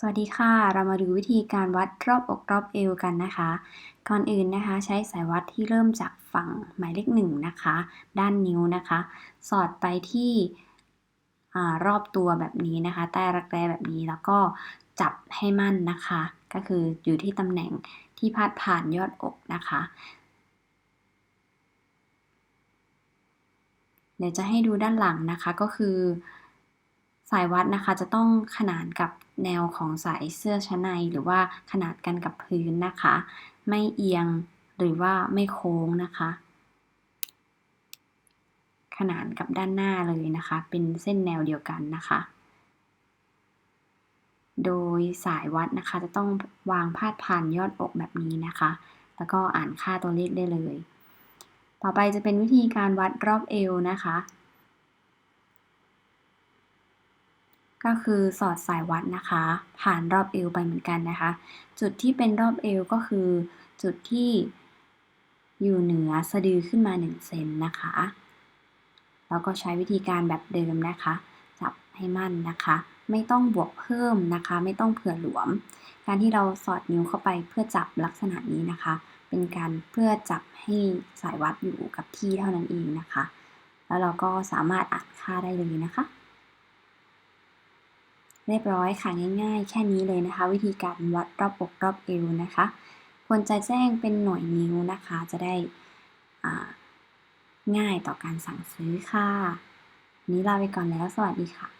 สวัสดีค่ะ เรามาดูวิธีการวัดรอบอกรอบเอวกันนะคะ ก่อนอื่นนะคะ ใช้สายวัดที่เริ่มจากฝั่งหมายเลขหนึ่งนะคะ ด้านนิ้วนะคะ สอดไปที่รอบตัวแบบนี้นะคะ ใต้รักแร้แบบนี้แล้วก็จับให้มั่นนะคะ ก็คืออยู่ที่ตำแหน่งที่พาดผ่านยอดอกนะคะ เดี๋ยวจะให้ดูด้านหลังนะคะก็คือ สายวัดนะคะจะต้องขนานกับแนวของสายเสื้อชั้นในหรือว่าขนาดกันกับพื้นนะคะ ไม่เอียงหรือว่าไม่โค้งนะคะ ขนานกับด้านหน้าเลยนะคะ เป็นเส้นแนวเดียวกันนะคะ โดยสายวัดนะคะจะต้องวางพาดผ่านยอดอกแบบนี้นะคะ แล้วก็อ่านค่าตัวเลขได้เลย ต่อไปจะเป็นวิธีการวัดรอบเอวนะคะ ก็คือสอดสายวัดนะคะ ผ่านรอบเอวไปเหมือนกันนะคะ จุดที่เป็นรอบเอวก็คือ จุดที่อยู่เหนือสะดือขึ้นมา1เซนนะคะแล้วก็ใช้วิธีการแบบเดิมนะคะ จับให้มั่นนะคะ ไม่ต้องบวกเพิ่มนะคะ ไม่ต้องเผื่อหลวม การที่เราสอดนิ้วเข้าไปเพื่อจับลักษณะนี้นะคะ เป็นการเพื่อจับให้สายวัดอยู่กับที่เท่านั้นเองนะคะ แล้วเราก็สามารถอ่านค่าได้เลยนะคะ เรียบร้อยค่ะง่ายๆ แค่นี้เลยนะคะ วิธีการวัดรอบอกรอบเอวนะคะ ควรจะแจ้งเป็นหน่วยนิ้วนะคะ จะได้ง่ายต่อการสั่งซื้อค่ะ นี้ลาไปก่อนแล้วสวัสดีค่ะ